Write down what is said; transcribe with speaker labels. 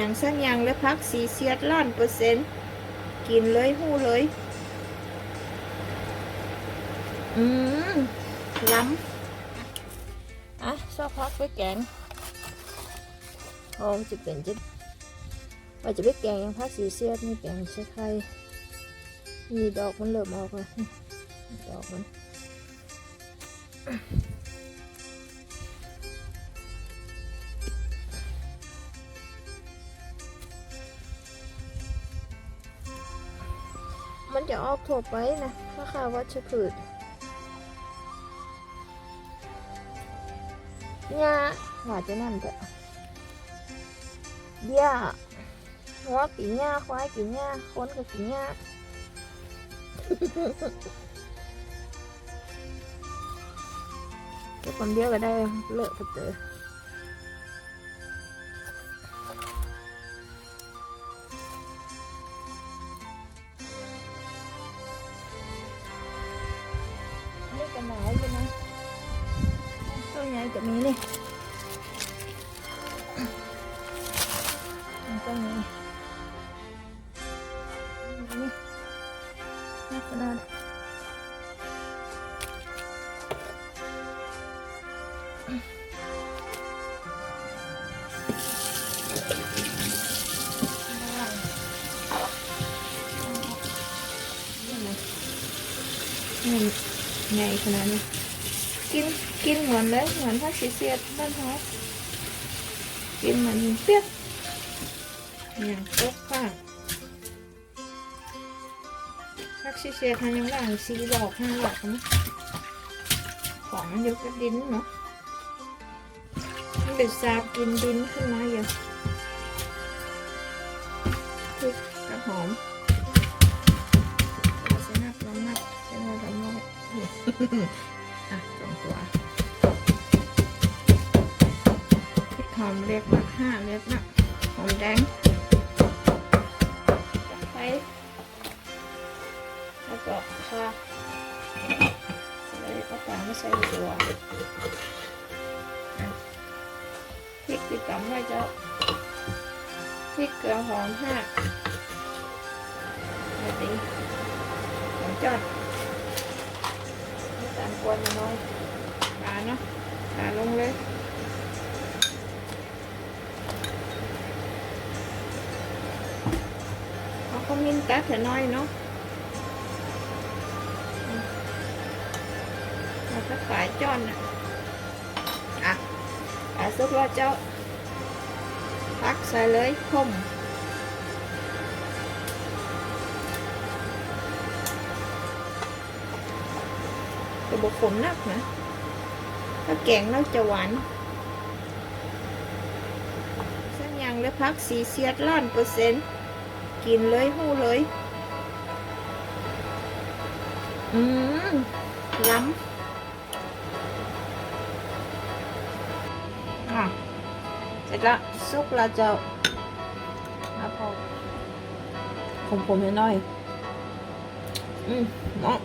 Speaker 1: อย่างสักอย่างและพักสีเสียดล้านเปอร์เซ็นต์กินเลยหู้เลย อืมล้ำอะชอบพักไปแกงโอ้จะเป็นจะว่าจะไปแกงยังพักสีเสียดนี่แกงใช้ไข่มีดอกมันเริ่มออกแล้วดอกมัน มันจะออกถั่วไปนะราคาวัชพืชหญ้าว่าจะนั่นแต่หญ้าหัวกินหญ้าควายกินหญ้าคนก็กินหญ้าแต่คนเดียวก็ได้เลิกก็เจอ นี่ก็หนาวอยู่นะตัวใหญ่ก็มีนี่ตัวนี้นี่น่าขนาดนี่ ใหญ่ขนาดนี้กินกินเหมือนเลยเหมือนถ้าสีเสียดบ้านเขากินเหมือนเปี๊ยกอย่างตกข้างทักสีเสียดทางยังล่างสีดอกห้าดอกนะของมันอยู่กับดินเนาะมันเป็นซาบกินดินขึ้นมาอยู่พริกกระหอม อะสองตัวพริกหอมเล็กนะห้าเล็กนะหอมแดงตะไคร้แล้วก็ข่าแล้วก็ตามมาใส่ตัวพริกติดตามไว้เจ้าพริกเกลือหอมห้าแบบนี้หมูจอดน้ำ ตาลกวนมาหน่อยปลาเนาะปลาลงเลยเอาข้าวมิ้นตัดเถอะน้อยเนาะอืมเอาสักฝายจอนน่ะอะปลาซุปแล้วเจ้าพักใส่เลยคม แต่บกขมนักนะถ้าแกงแล้วจะหวานสัญญางและพักสีเสียดล้านเปอร์เซ็นต์กินเลยหู้เลย อืมล้ำอะเสร็จละซุปเราจะมาพอผมผมๆหน่อย อืมเนาะ